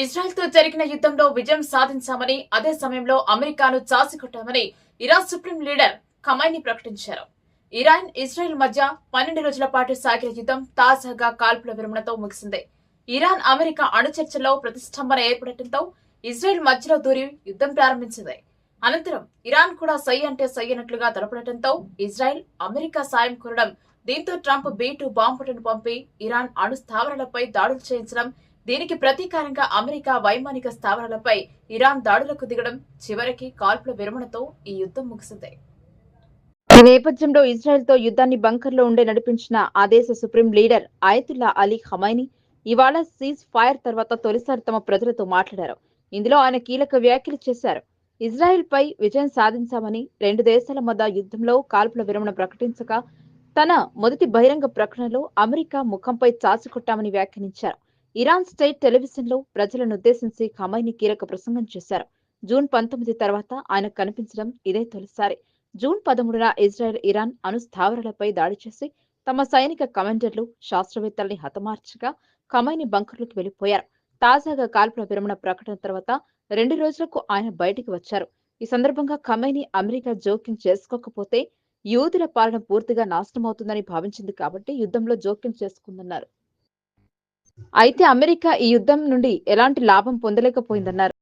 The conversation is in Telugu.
ఇజ్రాయెల్తో జరిగిన యుద్ధంలో విజయం సాధించామని అదే సమయంలో అమెరికాను చాసికొట్టామని ఇరాన్ సుప్రీం లీడర్ ఖమైని ప్రకటించారు. ఇరాన్ ఇజ్రాయెల్ మధ్య పన్నెండు రోజుల పాటు సాగిన యుద్ధం తాజాగా కాల్పుల విరమణతో ముగిసింది. ఇరాన్ అమెరికా అణుచర్చల్లో ప్రతిష్టంభన ఏర్పడటంతో ఇజ్రాయెల్ మధ్యలో దూరి యుద్ధం ప్రారంభించింది. అనంతరం ఇరాన్ కూడా సై అంటే సై అన్నట్లుగా తలపడటంతో ఇజ్రాయెల్ అమెరికా సాయం కోరడం దీంతో ట్రంప్ బీ టూ బాంబులను పంపి ఇరాన్ అణు స్థావరాలపై దాడులు చేయించడం దీనికి ప్రతీకారంగా అమెరికా వైమానిక స్థావరాలపై ఇరాన్ దాడులకు దిగడం చివరికి కాల్పుల విరమణతో ఈ యుద్ధం ముగిసింది. ఈ నేపథ్యంలో ఇజ్రాయెల్తో యుద్ధాన్ని బంకర్లో ఉండే నడిపించిన ఆ దేశ supreme leader Ayatollah Ali Khamenei ఇవాళ సీజ్ ఫైర్ తర్వాత తొలిసారి తమ ప్రజలతో మాట్లాడారు. ఇందులో ఆయన కీలక వ్యాఖ్యలు చేశారు. ఇజ్రాయెల్ పై విజయం సాధించామని రెండు దేశాల మధ్య యుద్ధంలో కాల్పుల విరమణ ప్రకటించగా తన మొదటి బహిరంగ ప్రకటనలో అమెరికా ముఖంపై చాచుకొట్టామని వ్యాఖ్యానించారు. ఇరాన్ స్టేట్ టెలివిజన్లో ప్రజలను ఉద్దేశించి ఖమైని కీలక ప్రసంగం చేశారు. జూన్ పంతొమ్మిది తర్వాత ఆయన కనిపించడం ఇదే తొలిసారి. జూన్ పదమూడున ఇజ్రాయెల్ ఇరాన్ అణు స్థావరాలపై దాడి చేసి తమ సైనిక కమాండర్లు శాస్త్రవేత్తల్ని హతమార్చగా ఖమైని బంకర్లకు వెళ్ళిపోయారు తాజాగా కాల్పుల విరమణ ప్రకటన తర్వాత రెండు రోజులకు ఆయన బయటికి వచ్చారు. ఈ సందర్భంగా ఖమైని అమెరికా జోక్యం చేసుకోకపోతే యూదుల పాలన పూర్తిగా నాశనమవుతుందని భావించింది కాబట్టి యుద్ధంలో జోక్యం చేసుకుందన్నారు. అయితే అమెరికా ఈ యుద్ధం నుండి ఎలాంటి లాభం పొందలేకపోయిందన్నారు.